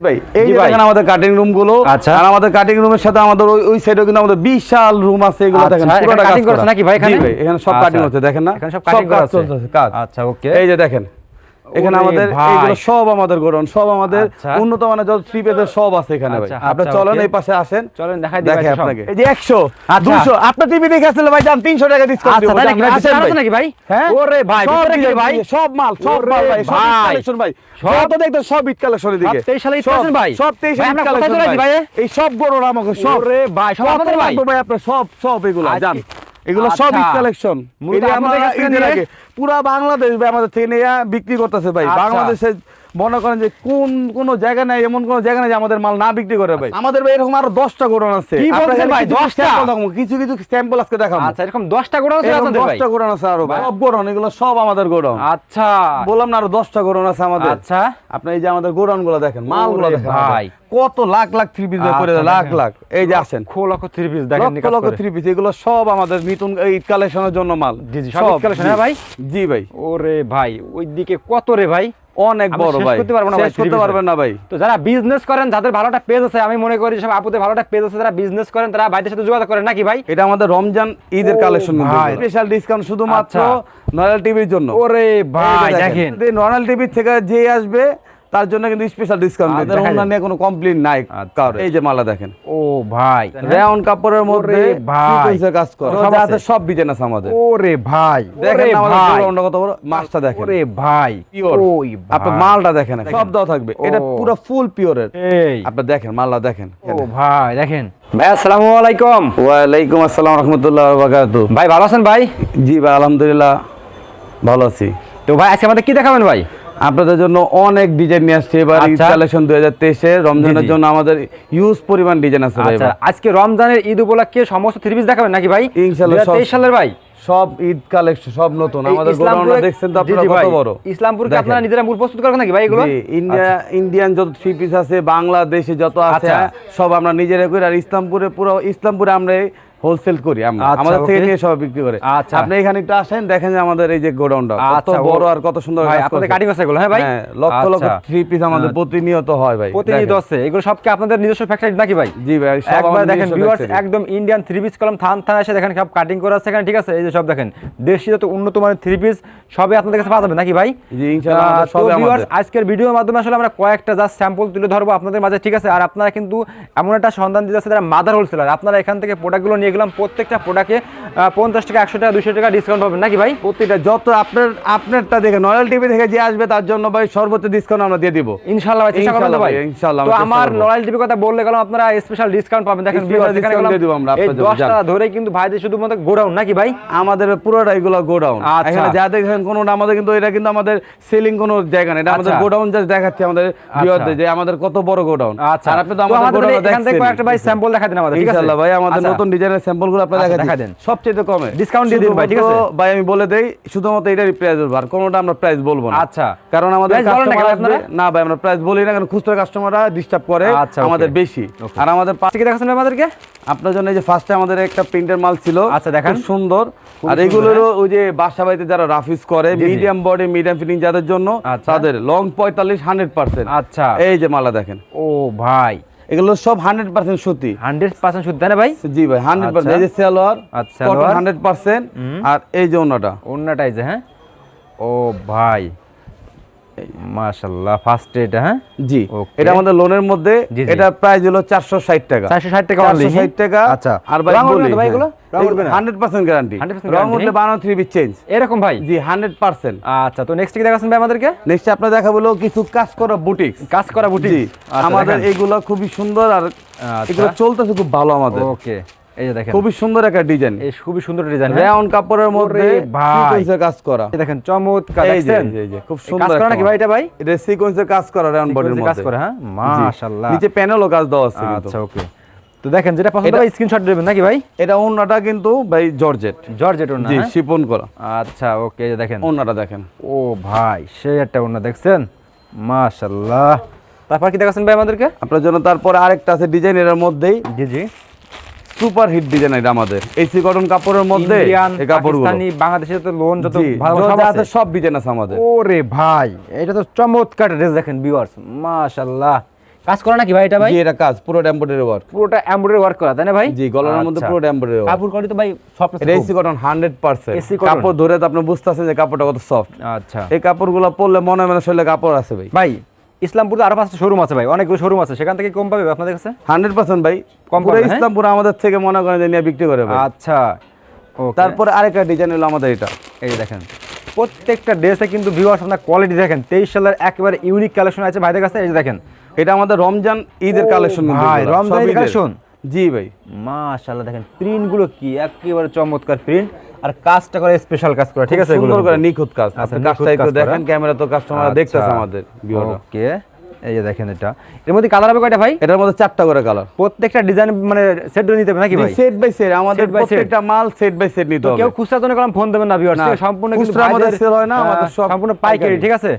ভাই এই দেখেন আমাদের কাটিং রুমগুলো আচ্ছা। আর আমাদের কাটিং রুমের সাথে আমাদের ওই সাইডেও কিন্তু আমাদের বিশাল রুম আছে এগুলো আচ্ছা, দেখেন পুরোটা কাজ করছে নাকি ভাই এখানে? এখানে সব আচ্ছা। কাটিং হচ্ছে দেখেন না এখানে সব cutting করা আছে। কাজ আচ্ছা, okay। এই যে দেখেন এখানে আমাদের। সব আমাদের গোডাউন সব আমাদের আচ্ছা। উন্নত মানের যত থ্রি পেজের সব আছে এখানে ভাই আচ্ছা, আপনি আচ্ছা, চলেন এই পাশে আসেন চলেন দেখাই দিই ভাই আপনাকে এই যে 100 আচ্ছা। 200 আপনার টিভি দেখে আসলে ভাই জান 300 টাকা ডিসকাউন্ট দিব নাকি? আচ্ছা, ভাই? হ্যাঁ ওরে ভাই, ভিতরে কি ভাই? সব মাল সব মাল ভাই সব কালেকশন ভাই সব- তো দেখতে সব ঈদ কালেকশন এদিকে সব 23 সালে সব- ভাই? সব 23 ভাই, ঈদ আমরা কোথায় collection চলে আসি ভাই? এই সব গরুর আমাকে সব ওরে ভাই, সব আমাদের ভাই? ভাই আপনার সব সব এগুলো জান এগুলো সব আচ্ছা। কালেকশন থেকে নিয়ে- পুরা বাংলাদেশ ভাই আমাদের থেকে নিয়ে বিক্রি করতেছে ভাই আচ্ছা। মনে করেন যে কোন কোন জায়গা নাই এমন কোন জায়গা নাই যে আমাদের মাল না বিক্রি করে ভাই। আমাদের ভাই এরকম আরও দশটা গোডাউন আছে। কিছু 10টা? sample দেখাবো, কিছু স্যাম্পল আজকে দেখাবো। আচ্ছা এরকম 10টা গোডাউন আছে দশটা গোডাউন আছে আরও ভাই। সব গোডাউন এগুলো সব আমাদের গোডাউন। আচ্ছা। বললাম না আরও দশটা গোডাউন আছে আমাদের। আচ্ছা। আপনি এই যে আমাদের গোডাউনগুলো দেখেন মালগুলো দেখেন ভাই। কত লাখ লাখ থ্রি পিস করে আচ্ছা, লাখ লাখ। এই যে আসেন। লক্ষ লক্ষ থ্রি পিস দেখেন লক্ষ লক্ষ থ্রি পিস এগুলো সব আমাদের মিথুন এই কালেকশনের জন্য মাল। জি, জি, সব collection, হ্যাঁ ভাই? জি ভাই। ওরে ভাই ওইদিকে কত রে ভাই? অনেক বড় ভাই। করতে পারব না ভাই, করতে পারবেন না ভাই। তো যারা বিজনেস করেন যাদের ভালোটা পেজ আছে আমি মনে করি সব আপুদের ভালোটা পেজ আছে যারা বিজনেস করেন তারা ভাইদের সাথে যোগাযোগ করেন নাকি ভাই? এটা আমাদের রমজান ঈদের কালেকশন ভাই। স্পেশাল ডিসকাউন্ট শুধুমাত্র নরাল নয়াল টিভির জন্য। ওরে ভাই দেখেন। নর্মাল টিভি থেকে যে আসবে তার জন্য কিন্তু স্পেশাল ডিসকাউন্ট আচ্ছা, আমাদের দেখা অন্যান্য কোনো কমপ্লেইন নাই আচ্ছা। এই যে মালা দেখেন। ও ভাই। রেয়ন কাপড়ের মধ্যে ভাই। সিকোয়েন্সের কাজ করে। সব সব আছে? সব ডিজাইন আছে আমাদের। ওরে ভাই দেখেন আমাদের গোডাউনটা কত বড়? মাছটা দেখেন। ওরে ভাই পিওর ওই আপনি মালটা দেখেন সব দেওয়া থাকবে। এটা পুরো ফুল পিওরের এই। আপনি দেখেন মালটা দেখেন। ও ভাই দেখেন। ভাই আসসালামু আলাইকুম। ওয়ালাইকুম আসসালাম রহমতুল্লাহ বারাকাতু। ভাই ভালো আছেন ভাই? জি ভাই আলহামদুলিল্লাহ ভালো আছি। তো ভাই আজকে আমাদের কি দেখাবেন ভাই? আপনাদের জন্য অনেক ডিজাইন নিয়ে আসছে এবার ঈদ আচ্ছা। কালেকশন দুই হাজার তেইশে রমজানের। জন্য আমাদের ইউজ পরিমাণ ডিজাইন আছে আচ্ছা। আজকে রমজানের ঈদ উপলক্ষে সমস্ত থ্রি পিস দেখাবেন নাকি ভাই 2023 সালের ভাই সব ঈদ কালেকশন সব নতুন আমাদের গোডাউনটা দেখছেন তো আপনারা কত। বড় ইসলামপুরকে। আপনারা নিজেরা মূল প্রস্তুত করেন নাকি ভাই এগুলো ইন্ডিয়া ইন্ডিয়ান যত থ্রি পিস আছে বাংলাদেশে যত আছে আচ্ছা। সব আমরা নিজেরা করি আর ইসলামপুরে পুরো ইসলামপুরে আমরা হোলসেল করি আমরা। আচ্ছা, আমাদের থেকে নিয়ে সব বিক্রি করে। আচ্ছা। আপনি এখানে একটু আসেন দেখেন যে আমাদের এই যে গোডাউনটা কত আচ্ছা, বড় আর কত সুন্দর ভাই আপনাদের। কাটিং আছে এগুলো হ্যাঁ ভাই? হ্যাঁ, লক্ষ লক্ষ আচ্ছা। থ্রি পিস আমাদের প্রতিনিয়ত হয় ভাই। প্রতিনিয়ত আছে। এগুলো সব কি আপনাদের নিজস্ব ফ্যাক্টরি নাকি ভাই? জি ভাই সব একবার দেখেন ভিউয়ার্স একদম ইন্ডিয়ান থ্রি পিস কলম থান থান এসে দেখেন সব কাটিং করা আছে এখানে ঠিক আছে? এই যে সব দেখেন দেশি যত উন্নত মানের থ্রি পিস সবই আপনাদের কাছে পাওয়া যাবে নাকি ভাই? জি, ইনশাআল্লাহ সবই আমাদের। আজকের ভিডিওর মাধ্যমে আসলে আমরা কয়েকটা জাস্ট স্যাম্পল তুলে ধরবো আপনাদের মাঝে ঠিক আছে? আর আপনারা কিন্তু এমন একটা সন্ধান দিতে যাচ্ছে যারা মাদার হোলসেলার আপনারা এখান থেকে প্রোডাক্টগুলো নিয়ে গেলাম প্রত্যেকটা প্রোডাক্টে পঞ্চাশ টাকা একশো টাকা দুশো টাকা ডিসকাউন্ট পাবেন নাকি ভাই? প্রতিটা যত আপনার আপনারটা দেখে নয়াল টিভি থেকে যে আসবে তার জন্য ভাই সর্বোচ্চ ডিসকাউন্ট আমরা দিয়ে দিব। ইনশাআল্লাহ ভাই চেষ্টা করবেন ভাই। ইনশাআল্লাহ তো আমার করব। লয়াল টিভি কথা বললে গেলাম আপনারা স্পেশাল ডিসকাউন্ট পাবেন। দেখেন এই দশটা ধরে কিন্তু ভাইদের শুধুমাত্র গোডাউন নাকি ভাই? আমাদের পুরোটা এগুলো গোডাউন। আচ্ছা। এখানে যা দেখেন কোনো আমাদের কিন্তু এটা কিন্তু আমাদের সেলিং কোনো জায়গা নেই। এটা আমাদের আচ্ছা। গোডাউন জাস্ট দেখাচ্ছি আমাদের ভিউয়ারদের যে আমাদের কত বড় গোডাউন। আচ্ছা। আর আপনি তো আমাদের গোডাউন এখান থেকে কয়েকটা ভাই স্যাম্পল দেখা দিন আমাদের ঠিক আছে? ভাই আমাদের আচ্ছা। নতুন ডিজাইনের স্যাম্পলগুলো আপনারা আচ্ছা, দেখা দেন। সবচেয়ে কমে। Discount দিয়ে দিন ভাই, ঠিক আছে? ভাই আমি বলে দেই শুধুমাত্র এটারই প্রাইস আর কোনোটা আমরা প্রাইস বলব না। আচ্ছা। কারণ আমাদের না ভাই আমরা প্রাইস বলি না কারণ খুচরা কাস্টমাররা ডিস্টার্ব করে আচ্ছা, আমাদের বেশি। আর আমাদের দেখাচ্ছেন আমাদেরকে? আপনার জন্য এই যে ফার্স্টে আমাদের একটা প্রিন্টের মাল ছিল আচ্ছা, দেখান। সুন্দর। আর সুন্দর, এগুলোরও ওই যে বাসা বাড়িতে যারা রাফিস করে। মিডিয়াম বডি মিডিয়াম ফিটিং যাদের জন্য আচ্ছা। তাদের লং পঁয়তাল্লিশ হান্ড্রেড পার্সেন্ট আচ্ছা। এই যে মালা দেখেন। ও ভাই এগুলো সব হান্ড্রেড পার্সেন্ট সুতি। হান্ড্রেড পার্সেন্ট শুদ্ধ না ভাই? জি ভাই হান্ড্রেড পার্সেন্ট এই যে সালোয়ার আচ্ছা। হান্ড্রেড পার্সেন্ট আর এই যে ওনাটা এই যে হ্যাঁ? ও ভাই মাশাল্লাহ ফার্স্ট এটা হ্যাঁ? জি। এটা আমাদের লোনের মধ্যে। এটা প্রাইস হলো চারশো ষাট টাকা। 460 টাকা only, 460 টাকা। আচ্ছা। আর ভাই বলি ভাই এগুলো? রং উঠবে না? হান্ড্রেড পার্সেন্ট গ্যারান্টি রং উঠলে চেঞ্জ এরকম ভাই? জি হান্ড্রেড পার্সেন্ট। আচ্ছা তো নেক্সট কি দেখাচ্ছেন ভাই আমাদেরকে? নেক্সট আপনার দেখা বলো কিছু কাজ করা বুটিক কাজ করা বুটি জি আমাদের এইগুলো খুবই সুন্দর আর আচ্ছা। এগুলো চলতেছে খুব ভালো আমাদের। ওকে এই যে দেখেন। খুবই সুন্দর একটা ডিজাইন। এই খুবই সুন্দর ডিজাইন রেয়ন কাপড়ের মধ্যে সিকোয়েন্সের কাজ করা। দেখেন চমৎকার দেখছেন? এই যে, এই যে, খুব সুন্দর কাজ করা নাকি ভাই এটা ভাই? এটা সিকোয়েন্সের কাজ করা রেয়ন বডির মধ্যে। কাজ করে হ্যাঁ? মাশাআল্লাহ। নিচে প্যানেলও কাজ দেওয়া আছে আচ্ছা ওকে তো দেখেন যেটা পছন্দ হয় স্ক্রিনশট দেবেন নাকি ভাই? এটা ওন্নাটা কিন্তু ভাই জর্জেট। জর্জেট ওনা জি? শিপন করা। আচ্ছা ওকে এই যে দেখেন। ওন্নাটা দেখেন। ও ভাই সেই একটা দেখছেন? মাশাআল্লাহ। তারপর কি দেখাচ্ছেন ভাই আমাদেরকে? আপনার জন্য তারপরে আরেকটা আছে ডিজাইন এর মধ্যেই। জি জি। সুপার হিট ডিজাইন এটা আমাদের। এসি কটন কাপড়ের মধ্যে এই কাপড়গুলো। বাংলাদেশে তো লোন যত ভালো সব আছে সব ডিজাইন আছে আমাদের। ওরে ভাই এটা তো চমৎকার ড্রেস দেখেন ভিউয়ার্স মাশাআল্লাহ। কাজ করা নাকি ভাই এটা ভাই? এটা কাজ পুরো এমব্রয়ডারি ওয়ার্ক পুরোটা এমব্রয়ডারি ওয়ার্ক করা তাই না ভাই? জি গলার মধ্যে। পুরো এমব্রয়ডারি ওয়ার্ক কাপড় কোয়ালিটি তো ভাই সব এটা AC cotton hundred percent AC cotton? কাপড় ধরে তো আপনি বুঝতেছেন যে কাপড়টা কত সফট আচ্ছা। এই কাপড়গুলো পরলে মনে মানে শরীরে কাপড় আছে ভাই। ভাই ইসলামপুরে আরও পাঁচটা শোরুম আছে ভাই অনেকগুলো শোরুম আছে। সেখান থেকে কম পাবে আপনাদের কাছে? হান্ড্রেড পার্সেন্ট ভাই। কম পাবে, হ্যাঁ? ইসলামপুর আমাদের থেকে মনে করেন নিয়ে বিক্রি করে আচ্ছা তারপরে আরেকটা ডিজাইন হলো আমাদের এটা। এই দেখেন প্রত্যেকটা ড্রেসে কিন্তু ভিউয়ার্স আপনার কোয়ালিটি দেখেন। তেইশ সালের একেবারে ইউনিক কালেকশন আছে ভাইদের কাছে এই দেখেন। এটা আমাদের রমজান ঈদের কালেকশন ভাই, রমজান collection? জি ভাই। মাশাআল্লাহ দেখেন প্রিন্টগুলো কি? একেবারে চমৎকার প্রিন্ট আর কাজটা করে স্পেশাল কাজ করা ঠিক আছে সুন্দর করে? নিখুঁত কাজ। আচ্ছা, আপনি কাজটা একটু দেখেন ক্যামেরা তো কাস্টমার দেখতেছে আচ্ছা। আমাদের ভিডিওটা ওকে এই যে দেখেন এটা। এর মধ্যে কালার হবে কয়টা ভাই? এটার মধ্যে চারটা করে কালার প্রত্যেকটা ডিজাইন মানে সেট নিতে হবে নাকি ভাই? সেট বাই সেট আমাদের। প্রত্যেকটা মাল সেট বাই সেট নিতে হবে। কেউ খুচরা জন্য কলম ফোন দেবেন না ভিউয়ার্স না, সম্পূর্ণ কিন্তু খুচরা আমাদের sell হয় না, আমাদের সব সম্পূর্ণ পাইকারি। ঠিক আছে?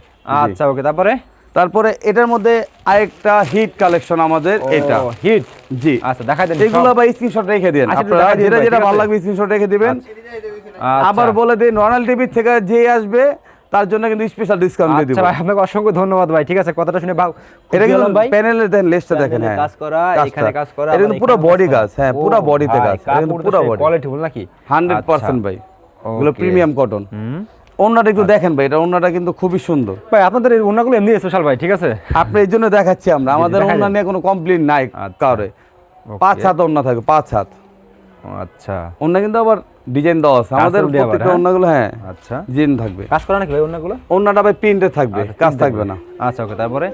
আচ্ছা ওকে তারপরে? তারপরে এটার মধ্যে আরেকটা হিট কালেকশন আমাদের এটা। হিট জি। আচ্ছা দেখাই দেন এগুলো ভাই স্ক্রিনশট রেখে দিন আচ্ছা, আপনারা যেটা যেটা ভালো? লাগবে স্ক্রিনশট রেখে দিবেন। আবার আবার বলে দিন রয়্যাল টিভি থেকে যে আসবে তার জন্য কিন্তু স্পেশাল ডিসকাউন্ট দিয়ে দিব। আচ্ছা ভাই আপনাকে অসংখ্য ধন্যবাদ ভাই ঠিক আছে কথাটা শুনে ভাও এটা কিন্তু প্যানেলে দেন লেসটা দেখেন হ্যাঁ। কাজ করা, এখানে কাজ করা, এটা কিন্তু পুরো বডি কাজ হ্যাঁ পুরো বডিতে কাজ এটা কিন্তু পুরো বডি কোয়ালিটি বল নাকি? হান্ড্রেড পার্সেন্ট ভাই। এগুলো প্রিমিয়াম কটন। ওনাটা একটু দেখেন ভাই এটা ওনাটা কিন্তু খুবই সুন্দর। ভাই আপনাদের এই ওনাগুলো এমনি স্পেশাল ভাই ঠিক আছে? আপনি এই জন্য দেখাচ্ছি আমরা। আমাদের ওনা নিয়ে কোনো কমপ্লেন নাই আচ্ছা। কাউরে পাঁচ হাত ওনা থাকে পাঁচ হাত। আচ্ছা। ওনা কিন্তু আবার ডিজাইন দেওয়া আছে। আমাদের প্রত্যেকটা হ্যাঁ? হ্যাঁ আচ্ছা। জিন থাকবে। কাজ করা নাকি ভাই ভাই প্রিন্টে থাকবে কাজ থাকবে না। আচ্ছা ওকে তারপরে?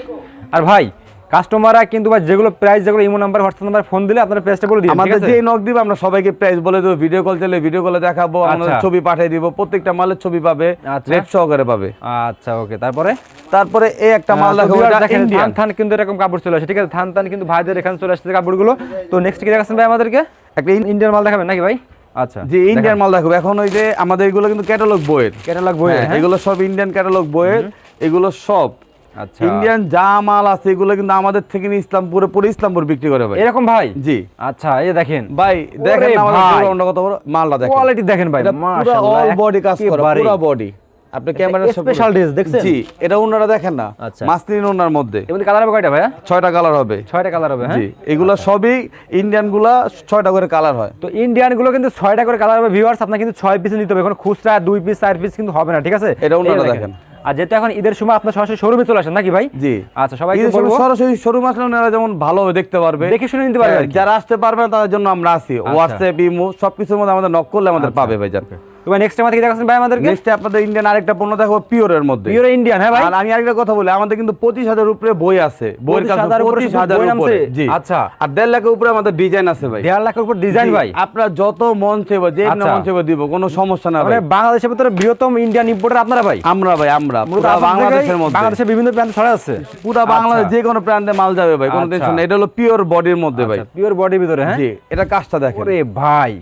আর ভাই কাস্টমাররা কিন্তু ভাই যেগুলো প্রাইস যেগুলো imo number WhatsApp number phone দিলে আপনারা প্রাইসটা বলে দিন আমাদের যে নক দিবে আমরা সবাইকে প্রাইস বলে দেবো ভিডিও কল চাইলে ভিডিও কলে দেখাবো আচ্ছা। ছবি পাঠিয়ে দিব প্রত্যেকটা মালের ছবি পাবে আচ্ছা। রেট সহকারে পাবে। আচ্ছা ওকে তারপরে? তারপরে এই একটা মাল দেখাবো দেখেন থান থান কিন্তু এরকম কাপড় চলে আসে ঠিক আছে? থান থান কিন্তু ভাইদের এখানে চলে আসছে কাপড়গুলো। তো নেক্সট কি দেখাচ্ছেন ভাই আমাদেরকে? একটা ইন্ডিয়ান মাল দেখাবেন নাকি ভাই? আচ্ছা যে ইন্ডিয়ান মাল দেখাবো এখন ওই যে আমাদের এগুলো কিন্তু ক্যাটালগ বইয়ের। ক্যাটালগ বই এগুলো সব ইন্ডিয়ান ক্যাটালগ বইয়ের এগুলো সব। আচ্ছা। ইন্ডিয়ান যা মাল আছে এগুলো কিন্তু আমাদের থেকে ইসলামপুরে পুরো ইসলামপুর বিক্রি করে ভাই। এরকম ভাই? জি। আচ্ছা এই দেখেন। ভাই দেখেন আমাদের কত বড়? মালটা দেখেন। কোয়ালিটি দেখেন ভাই মাশাআল্লাহ অল বডি কাজ করা পুরো বডি আপনি ক্যামেরা special dress দেখছেন? জি এটা ওনারা দেখেন না। আচ্ছা। মাসলিন ওনার মধ্যে। মধ্যে কালার হবে কয়টা ভাইয়া? ছয়টা কালার হবে। ছয়টা কালার হবে হ্যাঁ? জি এগুলো সবই ইন্ডিয়ানগুলা ছয়টা করে কালার হয়। তো ইন্ডিয়ানগুলো কিন্তু ছয়টা করে কালার হবে ভিউয়ার্স আপনার কিন্তু ছয় পিস নিতে হবে। এখন খুচরা দুই পিস চার পিস কিন্তু হবে না ঠিক আছে? এটা এই দেখেন। আর যেহেতু এখন ঈদের সময় আপনার সরাসরি শোরুমে চলে আসেন নাকি ভাই? জি। আচ্ছা বলব। সরাসরি শোরুম আসলে ওনারা যেমন ভালোভাবে দেখতে পারবে। দেখে শুনে নিতে পারবে হ্যাঁ। যারা আসতে পারবে না তাদের জন্য আমরা আছি। আচ্ছা। হোয়াটসঅ্যাপ ইমো সবকিছুর মধ্যে আমাদের নক করলে আমাদের পাবে ভাই যান তো নেক্সট টাইম থেকে দেখাচ্ছেন ভাই আমাদেরকে? নেক্সটে আপনাদের ইন্ডিয়ান আরেকটা পণ্য দেখাবো পিওরের মধ্যে। পিওর ইন্ডিয়ান হ্যাঁ ভাই? আর আমি আরেকটা কথা বলি আমাদের কিন্তু পঁচিশ হাজার উপরে বই আছে। বইয়ের কাছে 25,000 উপরে পঁচিশ শুধু হাজার বই উপরে। নামছে? জি। আচ্ছা। আর দেড় লাখের উপরে আমাদের ডিজাইন আছে ভাই। দেড় লাখের উপর ডিজাইন ভাই? আপনার যত মন চাইবে যে আচ্ছা। মন চাইবে দিব কোনো সমস্যা না ভাই। বাংলাদেশের ভিতরে বৃহত্তম ইন্ডিয়ান ইম্পোর্টার আপনারা ভাই? আমরা ভাই আমরা। বাংলাদেশের জায়গায় মধ্যে। বাংলাদেশের বিভিন্ন প্রান্তে ছড়া আছে। পুরা বাংলাদেশ যে কোনো প্রান্তে মাল যাবে ভাই কোনো আচ্ছা। টেনশন এটা হলো পিওর বডির মধ্যে ভাই। পিওর বডির ভিতরে হ্যাঁ? জি এটা কাজটা দেখেন। ভাই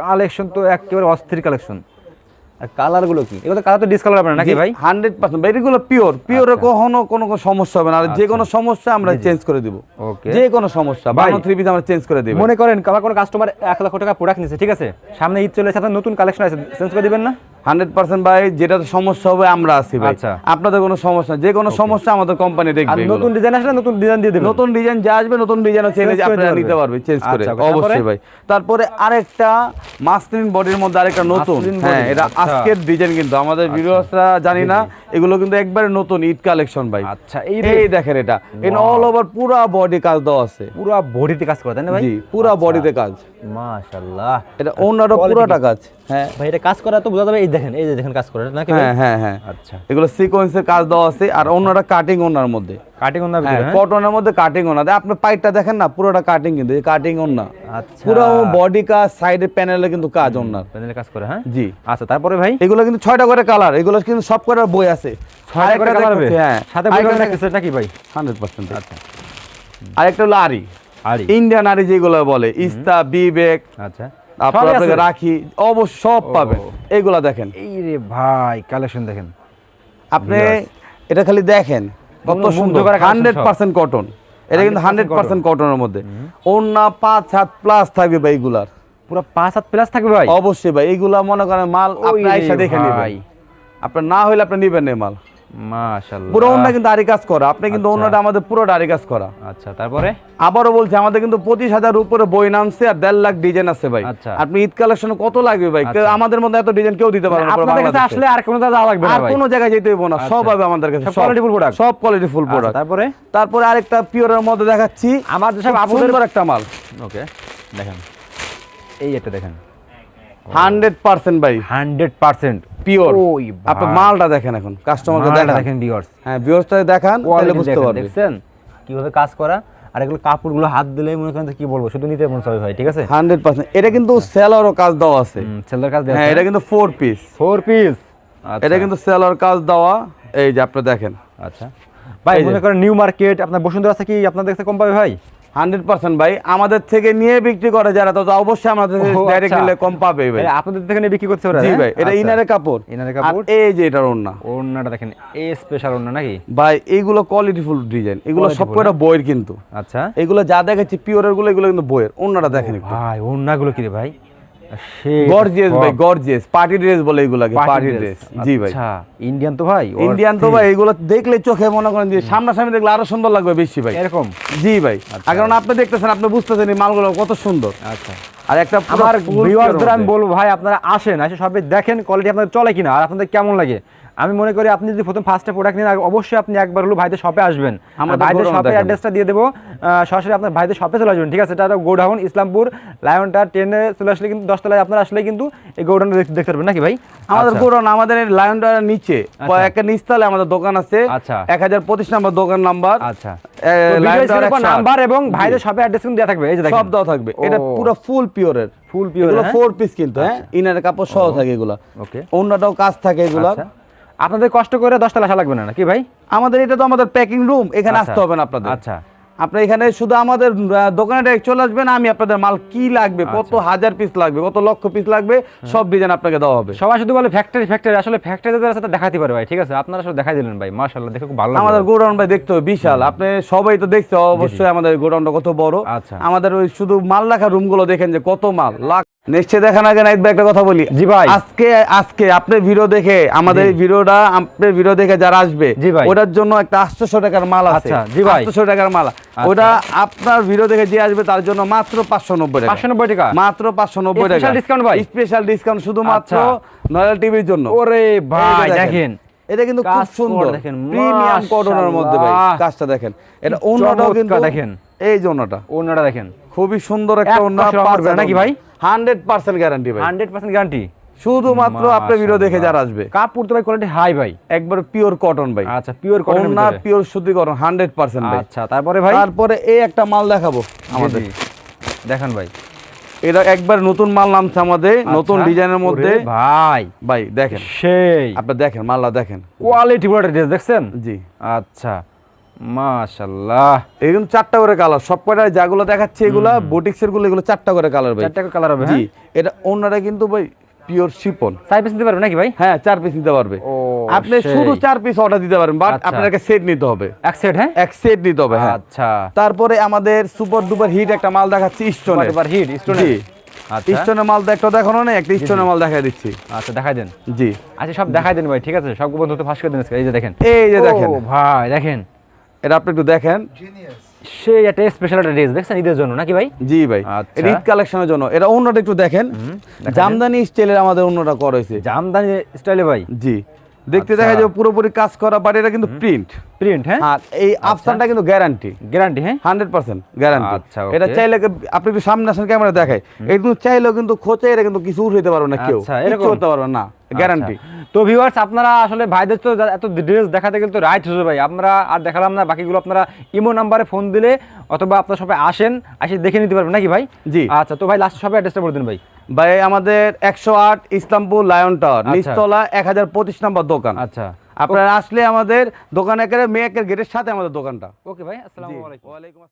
কালেকশন তো একেবারে অস্থির কালেকশন। আর কালারগুলো কি? এগুলো কালার তো ডিসকালার হবে না নাকি ভাই? হান্ড্রেড পার্সেন্ট এগুলো পিওর পিওরে কখনো কোনো কোনো সমস্যা হবে না। আর যে কোনো সমস্যা আমরা চেঞ্জ করে দিব। ওকে যে কোনো সমস্যা থ্রি পিস আমরা চেঞ্জ করে দিব মনে করেন আমার কোনো কাস্টমার এক লক্ষ টাকা প্রোডাক্ট নিচ্ছে ঠিক আছে? সামনে ঈদ চলে এসে আপনার নতুন কালেকশন আছে চেঞ্জ করে দিবেন না? হান্ড্রেড পার্সেন্ট ভাই যেটাতে সমস্যা হবে আমরা আছি ভাই। আচ্ছা। আপনাদের কোনো সমস্যা যে কোনো সমস্যা আমাদের কোম্পানি দেখবে নতুন ডিজাইন আসলে নতুন ডিজাইন দিয়ে দিবেন। নতুন ডিজাইন যা আসবে নতুন ডিজাইন চেঞ্জ আপনারা নিতে পারবে। চেঞ্জ করে। আচ্ছা, অবশ্যই ভাই। তারপরে আরেকটা মাসলিন বডির মধ্যে আরেকটা নতুন। হ্যাঁ এটা আচ্ছা। আজকের ডিজাইন কিন্তু। আমাদের ভিউয়ার্সরা জানি না এগুলো কিন্তু একবারে নতুন ঈদ কালেকশন ভাই। আচ্ছা এই দেখেন এটা। এটা অল ওভার পুরা বডি কাজ দেওয়া আছে। পুরো বডিতে কাজ করে তাই না ভাই? জি পুরা বডিতে কাজ। মাশাআল্লাহ। এটা Quality পুরাটা কাজ। হ্যাঁ। ভাই এটা কাজ করা তো বোঝা যাবে এই দেখেন এই যে দেখেন কাজ করে নাকি হ্যাঁ হ্যাঁ হ্যাঁ। আচ্ছা। এগুলো সিকোয়েন্সের কাজ দেওয়া আছে আর অন্যটা কাটিং ওনার মধ্যে। কাটিং অন হ্যাঁ হ্যাঁ? কটনের মধ্যে কাটিং ওনা আপনি পাইপটা দেখেন না পুরোটা কাটিং কিন্তু কাটিং ওনা আচ্ছা। পুরো বডি কাজ সাইডে প্যানেলে কিন্তু কাজ ওনার। প্যানেলে কাজ করে হ্যাঁ? জি। আচ্ছা তারপরে ভাই? এগুলো কিন্তু ছয়টা করে কালার এগুলো কিন্তু সব করে বই আছে? ছয়টা করে কালার হ্যাঁ। সাথে বই রাখতেছে নাকি ভাই? হান্ড্রেড পার্সেন্ট আচ্ছা। আরেকটা হলো আরি আরি ইন্ডিয়ান আরি যেগুলো বলে ইস্তা বিবেক। আচ্ছা। আপনাকে রাখি অবশ্য সব পাবেন। এইগুলা দেখেন। এই রে ভাই কালেকশন দেখেন। আপনি এটা খালি দেখেন কত সুন্দর। হান্ড্রেড। পার্সেন্ট কটন এটা কিন্তু 100% হান্ড্রেড পার্সেন্ট কটনের মধ্যে। অন্য পাঁচ হাত প্লাস থাকবে ভাই এগুলার। পুরো পাঁচ হাত প্লাস থাকবে ভাই? অবশ্যই ভাই এইগুলা মনে করেন মাল আপনি আইসা দেখে ভাই। নেবেন। আপনার না হইলে আপনি নিবেন না এই মাল। মাশাআল্লাহ। পুরো ওন্না কিন্তু আরি কাজ করা। আপনি কিন্তু আচ্ছা। ওন্নাটা আমাদের পুরোটা আরি কাজ করা। আচ্ছা তারপরে? আবারও বলছি আমাদের কিন্তু পঁচিশ হাজার উপরে বই নামছে আর দেড় লাখ ডিজাইন আছে ভাই। আচ্ছা। আপনি ঈদ কালেকশন কত লাগবে ভাই? আমাদের মধ্যে এত ডিজাইন কেউ দিতে পারবে না আপনাদের কাছে আসলে আর কোনো দাদা লাগবে না আর কোনো জায়গায় যেতে হইব না সব আচ্ছা। হবে আমাদের কাছে সব quality full product? সব কোয়ালিটি ফুল আচ্ছা, প্রোডাক্ট তারপরে? তারপরে আরেকটা পিওরের মধ্যে দেখাচ্ছি। আমার যেসব আপুদের একটা মাল। ওকে দেখেন। এই একটা দেখেন। হান্ড্রেড পার্সেন্ট ভাই। Hundred percent. পিওর আপনি মালটা দেখেন এখন কাস্টমারকে দেখেন। ভিউয়ার্স হ্যাঁ ভিউয়ার্সটা দেখান তাহলে বুঝতে পারবে। দেখছেন? কীভাবে কাজ করা আর এগুলো কাপড়গুলো হাত দিলেই মনে করেন কি বলব শুধু নিতে মন চাবে ভাই ঠিক আছে? Hundred percent. এটা কিন্তু সেলারও কাজ দেওয়া আছে। সেলদার কাজ হ্যাঁ এটা কিন্তু ফোর পিস ফোর পিস এটা কিন্তু সেলার কাজ দেওয়া এই যে আপনি দেখেন। আচ্ছা। ভাই। মনে করেন নিউ মার্কেট আপনার বসুন্ধরা আছে কি আপনাদের কাছে কম পাবে ভাই? হান্ড্রেড পার্সেন্ট ভাই। আমাদের থেকে নিয়ে বিক্রি করে যারা তো অবশ্যই আমাদের ডাইরেক্ট আচ্ছা। নিলে কম পাবে ভাই। আপনাদের থেকে নিয়ে বিক্রি করতে ওরা জি হ্যাঁ? ভাই এটা আচ্ছা। ইনারে কাপড়। ইনারে কাপড়? এই যে এটার ওন্না ওড়নাটা দেখেন এ স্পেশাল ওড়না নাকি? ভাই এইগুলো কোয়ালিটিফুল ডিজাইন এগুলো সব কয়টা বইয়ের কিন্তু। আচ্ছা। এগুলো যা দেখাচ্ছি পিওরেরগুলো এগুলো কিন্তু বইয়ের। ওন্নাটা দেখেন ভাই ওড়নাগুলো কি রে ভাই? গর্জিয়াস ভাই গর্জিয়াস পার্টি ড্রেস বলে এগুলাকে পার্টি ড্রেস জি ভাই। আচ্ছা ইন্ডিয়ান তো ভাই ইন্ডিয়ান তো ভাই এগুলো দেখলে চোখে মনে করেন যে সামনাসামনি দেখলে আরও সুন্দর লাগবে বেশি ভাই। এরকম? জি ভাই। আর কারণ আপনি দেখতেছেন আপনি বুঝতেছেন এই মালগুলো কত সুন্দর। আচ্ছা। আর একটা আমার ভিউয়ারদের আমি বলব ভাই আপনারা আসেন এসে সবাই দেখেন কোয়ালিটি আপনাদের চলে কিনা আর আপনাদের কেমন লাগে? আমি মনে করি আপনি যদি প্রথম ফার্স্টে প্রোডাক্ট নিন অবশ্যই আপনি একবার হলো ভাইদের শপে আসবেন। আমাদের ভাইদের শপের। অ্যাড্রেসটা দিয়ে দেবো। সরাসরি আপনার ভাইদের শপে চলে আসবেন ঠিক আছে? এটা গোডাউন ইসলামপুর লায়নটা ট্রেনে চলে আসলে কিন্তু দশতলায় আপনারা আসলে কিন্তু এই গোডাউন দেখতে পারবেন নাকি ভাই? আমাদের আচ্ছা। গোডাউন আমাদের লায়নটার নিচে আচ্ছা। একটা নিচতলে আমাদের দোকান আছে। আচ্ছা। এক হাজার পঁচিশ নাম্বার দোকান নাম্বার। আচ্ছা। নাম্বার এবং ভাইদের শপে অ্যাড্রেস কিন্তু দেওয়া থাকবে এই যে সব দেওয়া থাকবে। এটা পুরো ফুল পিওরের ফুল পিওর ফোর পিস কিন্তু হ্যাঁ? ইনার কাপড় সহ থাকে এগুলো। ওকে অন্যটাও কাজ থাকে এগুলো। আচ্ছা। আপনাদের কষ্ট করে দশতলা আসা লাগবে না নাকি ভাই? আমাদের এটা তো আমাদের প্যাকিং রুম এখানে আচ্ছা। আসতে হবে না আপনাদের। আচ্ছা। আপনি এখানে শুধু আমাদের দোকানে direct চলে আসবেন আমি আপনাদের মাল কি লাগবে কত আচ্ছা। হাজার পিস লাগবে কত লক্ষ পিস লাগবে সব ডিজাইন আপনাকে দেওয়া হবে। সবাই শুধু বলে ফ্যাক্টরি ফ্যাক্টরি আসলে ফ্যাক্টরি যাদের আছে দেখাতে পারে ভাই ঠিক আছে? আপনারা সব দেখাই দিলেন ভাই মাশাআল্লাহ দেখে খুব ভালো আমাদের গোডাউন ভাই দেখতে হবে বিশাল। আপনি সবাই তো দেখছে অবশ্যই আমাদের গোডাউনটা কত বড়। আচ্ছা। আমাদের ওই শুধু মাল রাখা রুমগুলো দেখেন যে কত মাল লাখ নেক্সটে দেখান আগে নাইট ভাই একটা কথা বলি। জি ভাই। আজকে আজকে আপনার ভিডিও দেখে আমাদের ভিডিওটা আপনার ভিডিও দেখে যারা আসবে জি ভাই। ওটার জন্য একটা আটশো টাকার মাল আছে। আচ্ছা, জি ভাই। আটশো টাকার মাল। ওটা আপনার ভিডিও দেখে যে আসবে তার জন্য মাত্র পাঁচশো নব্বই টাকা। পাঁচশো নব্বই টাকা? মাত্র পাঁচশো নব্বই টাকা। discount ভাই? স্পেশাল ডিসকাউন্ট শুধুমাত্র আচ্ছা। নয়াল টিভির জন্য। ওরে ভাই দেখেন। এটা কিন্তু খুব সুন্দর। দেখেন, প্রিমিয়াম কটনের মধ্যে ভাই কাজটা দেখেন। এটা অন্যটাও কিন্তু দেখেন। এই যে অন্যটা দেখেন। খুবই সুন্দর একটা এক অন্য পাশে নাকি ভাই? হান্ড্রেড পার্সেন্ট গ্যারান্টি ভাই। হান্ড্রেড পার্সেন্ট গ্যারান্টি শুধুমাত্র আপনার ভিডিও দেখে যারা আসবে। কাপড় তো ভাই কোয়ালিটি হাই ভাই। একবার পিওর কটন ভাই। আচ্ছা পিওর কটন অন্য পিওর সুতি কটন হান্ড্রেড পার্সেন্ট ভাই। আচ্ছা তারপরে ভাই? তারপরে এই একটা মাল দেখাবো আমাদের। দেখেন ভাই। এটা একবার নতুন মাল নামছে আমাদের নতুন আচ্ছা, ডিজাইনের মধ্যে ভাই। ভাই দেখেন। সেই। আপনি দেখেন মালটা দেখেন। কোয়ালিটি বড় ড্রেস দেখছেন? জি। আচ্ছা। চারটা করে কালার সব কয়টা যেগুলো দেখাচ্ছে এগুলা বুটিক্সেরগুলো এগুলো চারটা করে কালার ভাই। চারটা কালার হবে জি হ্যাঁ? এটা অন্যটা কিন্তু ভাই পিওর শিপন সাইজ পিস দিতে পারবে নাকি ভাই? হ্যাঁ চার পিস নিতে পারবে। আপনি শুধু চার পিস অর্ডার দিতে পারবেন বাট আচ্ছা। আপনাকে সেট নিতে হবে। এক সেট হ্যাঁ? এক সেট নিতে হবে হ্যাঁ। আচ্ছা। তারপরে আমাদের সুপার ডুপার হিট একটা মাল দেখাচ্ছি স্টোনের হিট আচ্ছা। স্টোনের মাল তো একটা দেখানো নেই একটা স্টোনের মাল দেখা দিচ্ছি। আচ্ছা দেখাই দেন। জি। আচ্ছা সব দেখাই দেন ভাই ঠিক আছে? সব বন্ধু তো ফাঁস করে দেন এই যে দেখেন। এই যে দেখেন। ভাই দেখেন। এটা আপনি একটু দেখেন। সেই একটা স্পেশাল একটা ড্রেস দেখছেন? ঈদের জন্য নাকি ভাই? জি ভাই আচ্ছা। এটা ঈদ কালেকশনের জন্য। এটা অন্যটা একটু দেখেন। জামদানি স্টাইলের আমাদের অন্যটা করা হয়েছে। জামদানি স্টাইলে ভাই? জি। দেখতে আচ্ছা। দেখা যায় পুরোপুরি কাজ করা বাট এটা কিন্তু প্রিন্ট প্রিন্ট হ্যাঁ? আর এই আফসানটা কিন্তু গ্যারান্টি গ্যারান্টি হ্যাঁ? হান্ড্রেড পার্সেন্ট গ্যারান্টি আচ্ছা, এটা চাইলে আপনি একটু সামনে আসেন ক্যামেরা দেখায় এটা কিন্তু চাইলেও কিন্তু খোঁচে এটা কিন্তু কিছু উঠাইতে পারবে না কেউ আচ্ছা, কিছু এরকম? করতে পারবে না গ্যারান্টি আচ্ছা। তো ভিউয়ার্স আপনারা আসলে ভাইদের তো এত ড্রেস দেখাতে গেলে তো রাইট হচ্ছে ভাই। আমরা আর দেখালাম না বাকিগুলো আপনারা ইমো নাম্বারে ফোন দিলে অথবা আপনার সবাই আসেন আসে দেখে নিতে পারবেন নাকি ভাই? জি। আচ্ছা তো ভাই লাস্ট সবাই অ্যাড্রেসটা বলে দিন ভাই। ভাই আমাদের একশো আট ইসলামপুর লায়ন টাওয়ার আচ্ছা। নিচতলা এক হাজার পঁচিশ নম্বর দোকান। আচ্ছা। আপনারা আসলে আমাদের দোকানে একেবারে মেয়েকের গেটের সাথে আমাদের দোকানটা। ওকে ভাই আসসালামু আলাইকুম। আসসালাম।